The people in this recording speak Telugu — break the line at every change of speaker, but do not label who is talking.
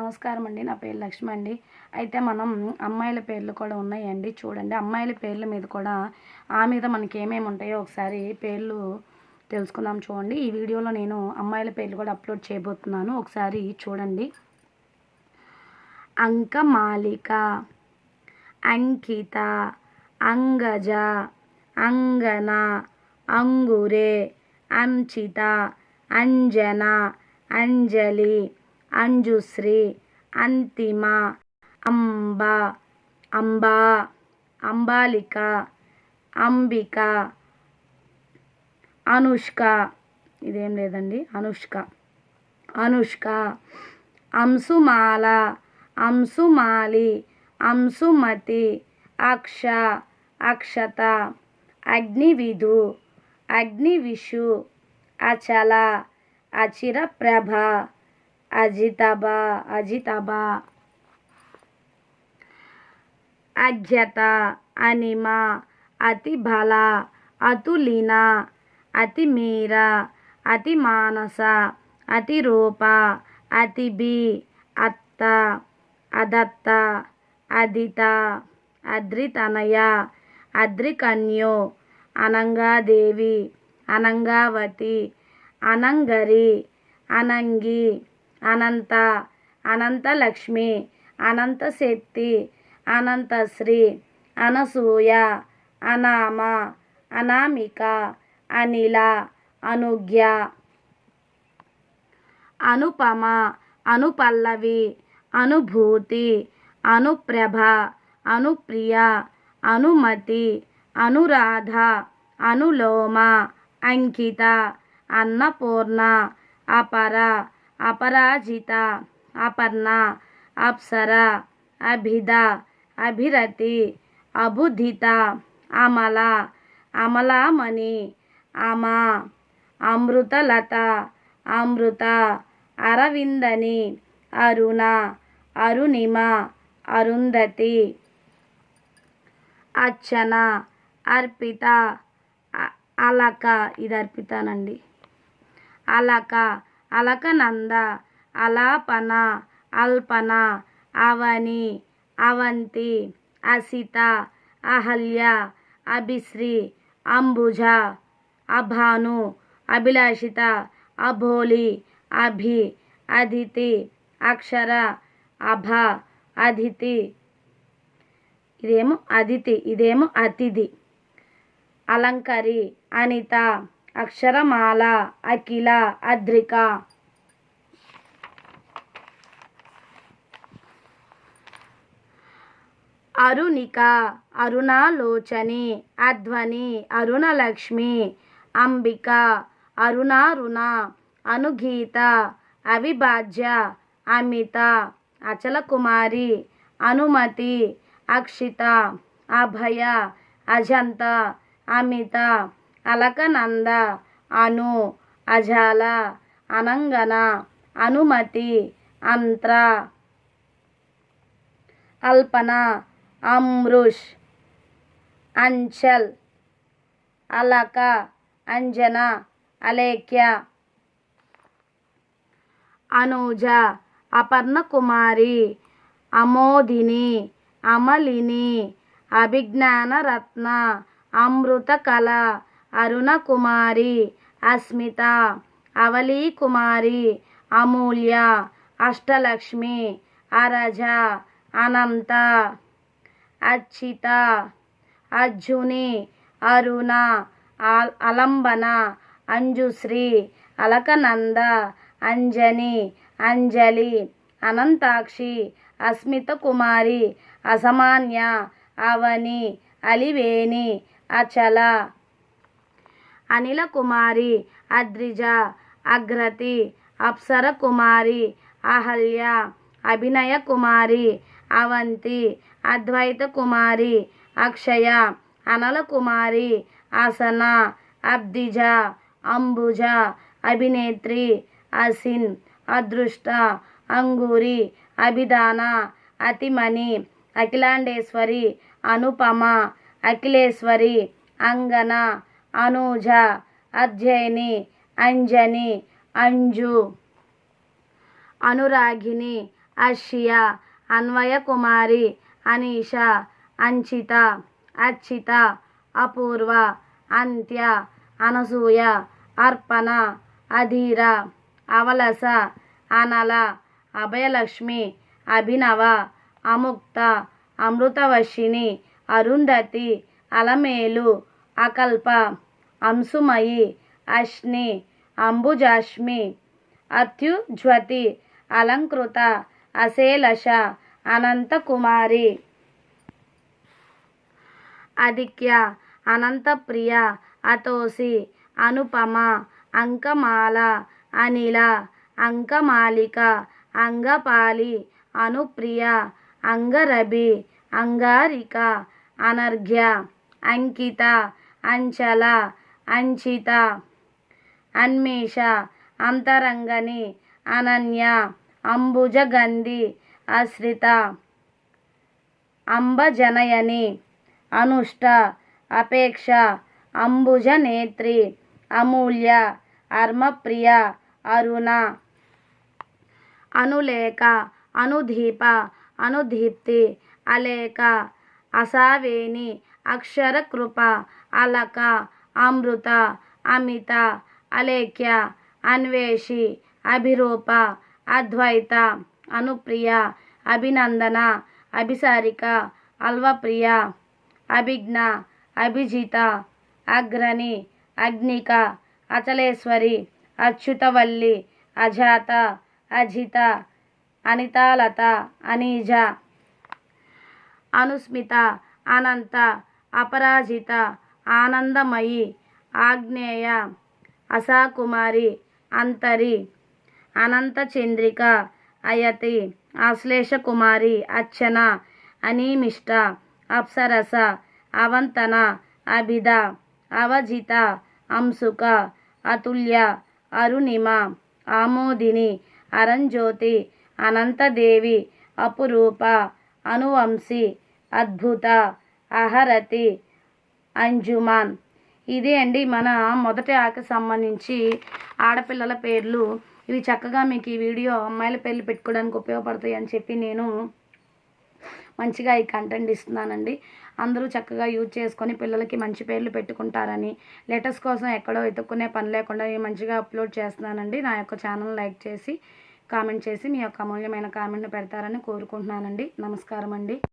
నమస్కారం అండి. నా పేరు లక్ష్మి అండి. అయితే మనం అమ్మాయిల పేర్లు కూడా ఉన్నాయండి. చూడండి అమ్మాయిల పేర్ల మీద కూడా ఆ మీద మనకి ఏమేమి ఉంటాయో ఒకసారి పేర్లు తెలుసుకుందాం చూడండి. ఈ వీడియోలో నేను అమ్మాయిల పేర్లు కూడా అప్లోడ్ చేయబోతున్నాను. ఒకసారి చూడండి. అంకమాలిక అంకిత అంగజ అంగన అంగురే అంచిత అంజన అంజలి అంజుశ్రీ అంతిమ అంబ అంబా అంబాలిక అంబిక అనుష్క ఇదేం లేదండి అనుష్క అనుష్క అంశుమాల అంశుమాలి అంశుమతి అక్ష అక్షత అగ్నివిధు అగ్నివిషు అచల అచిరప్రభ అజితబ అజితబ. అజ్ఞత అనిమ అతిబల అతులిన అతిమీర రూప అతి బి అత్త అదత్త అదిత అద్రితనయ అద్రికన్యో అనంగాదేవి అనంగావతి అనంగరి అనంగి అనంత అనంతలక్ష్మి అనంతశక్తి అనంతశ్రీ అనసూయ అనామ అనామిక అనిల అనుజ్ఞ అనుపమ అనుపల్లవి అనుభూతి అనుప్రభ అనుప్రియ అనుమతి అనురాధ అనులోమ అంకిత అన్నపూర్ణ అపర అపరాజిత అపర్ణ అప్సర అభిద అభిరతి అబుధిత అమల అమలామణి అమ అమృతలత అమృత అరవిందని అరుణ అరుణిమ అరుంధతి అర్చన అర్పిత అలక ఇది అర్పితానండి. అలక అలకనంద అలాపన అల్పన అవని అవంతి అసిత అహల్య అభిశ్రీ అంబుజ అభాను అభిలాషిత అభోలి అభి అదితి అక్షర అభ అదితి. ఇదేమో అదితి ఇదేమో అతిథి. అలంకరి అనిత అక్షరమాల అఖిల అద్రిక. అరుణిక అరుణాలోచని అధ్వని అరుణలక్ష్మి. అంబిక అరుణారుణ అనుగీత అవిభాజ్య అమిత అచలకుమారి అనుమతి అక్షిత అభయ అజంత అమిత. అలకనంద అను అజాల అనంగన అనుమతి అంత్ర అల్పన అమృష్ అంచల్ అలక అంజన అలేఖ్య అనూజ అపర్ణకుమారి అమోదిని అమలిని అభిజ్ఞానరత్న అరుణ అరుణకుమారి అస్మిత అవలీ కుమారి అమూల్య అష్టలక్ష్మి అరజ అనంత అచ్చిత అర్జుని అరుణ అలంబన అంజుశ్రీ అలకనంద అంజని అంజలి అనంతాక్షి అస్మిత కుమారి అసమాన్య అవని అలివేణి అచల అనిల కుమారి అద్రిజ అగ్రతి అప్సర కుమారి అహల్య అభినయ కుమారి అవంతి అద్వైత కుమారి అక్షయ అనల కుమారి ఆసన అబ్దిజ అంబుజ అభినేత్రి అసిన్ అదృష్ట అంగూరి అభిదాన అతిమణి అఖిలాండేశ్వరి అనుపమ అఖిలేశ్వరి అంగన అనూజ అధ్యయని అంజని అంజు అనురాగిని అషియా అన్వయ కుమారి అనీష అంచిత అర్చిత అపూర్వ అంత్య అనసూయ అర్పణ అధీర అవలస అనల అభయలక్ష్మి అభినవ అముక్త అమృతవర్షిణి అరుంధతి అలమేలు అకల్ప అంశుమయి అశ్ని అంబుజాష్మి అత్యుజ్వతి అలంకృత అశేలష అనంతకుమారి. అధిక్య అనంతప్రియ అతోసి అనుపమ అంకమాల అనిల అంకమాలిక అంగపాలి అనుప్రియ అంగరబి అంగారిక అనర్ఘ్య అంకిత అంచల అంచిత అన్మేష అంతరంగని అనన్య అంబుజగంధి ఆశ్రిత అంబజనయని అనుష్ట అపేక్ష అంబుజ నేత్రి అమూల్య అర్మప్రియ అరుణ అనులేఖ అనుదీప అనుదీప్తి అలేక అసావేణి అక్షరకృప అలక అమృత అమిత అలేఖ్య అన్వేషి అభిరూప అద్వైత అనుప్రియ అభినందన అభిసారిక అల్వప్రియ అభిజ్ఞ అభిజిత అగ్రణి అగ్నిక అచలేశ్వరి అచ్యుతవల్లి అజాత అజిత అనితాలత అనీజ అనుస్మిత అనంత అపరాజిత ఆనందమయి ఆగ్నేయ అసాకుమారి అంతరి అనంత చంద్రిక అయతి ఆశ్లేష కుమారి అర్చన అనీమిష్ట అప్సరస అవంతన అభిద అవజిత అంశుక అతుల్య అరుణిమ ఆమోదిని అరంజ్యోతి అనంతదేవి అపురూప అనువంశి అద్భుత అహరతి అంజుమాన్. ఇదే అండి మన మొదటి ఆకు సంబంధించి ఆడపిల్లల పేర్లు. ఇవి చక్కగా మీకు ఈ వీడియో అమ్మాయిల పేర్లు పెట్టుకోవడానికి ఉపయోగపడతాయి అని చెప్పి నేను మంచిగా ఈ కంటెంట్ ఇస్తున్నానండి. అందరూ చక్కగా యూజ్ చేసుకొని పిల్లలకి మంచి పేర్లు పెట్టుకుంటారని లెటర్స్ కోసం ఎక్కడో వెతుక్కునే పని లేకుండా నేను మంచిగా అప్లోడ్ చేస్తున్నానండి. నా యొక్క ఛానల్ లైక్ చేసి కామెంట్ చేసి మీ యొక్క అమూల్యమైన కామెంట్ని పెడతారని కోరుకుంటున్నానండి. నమస్కారం అండి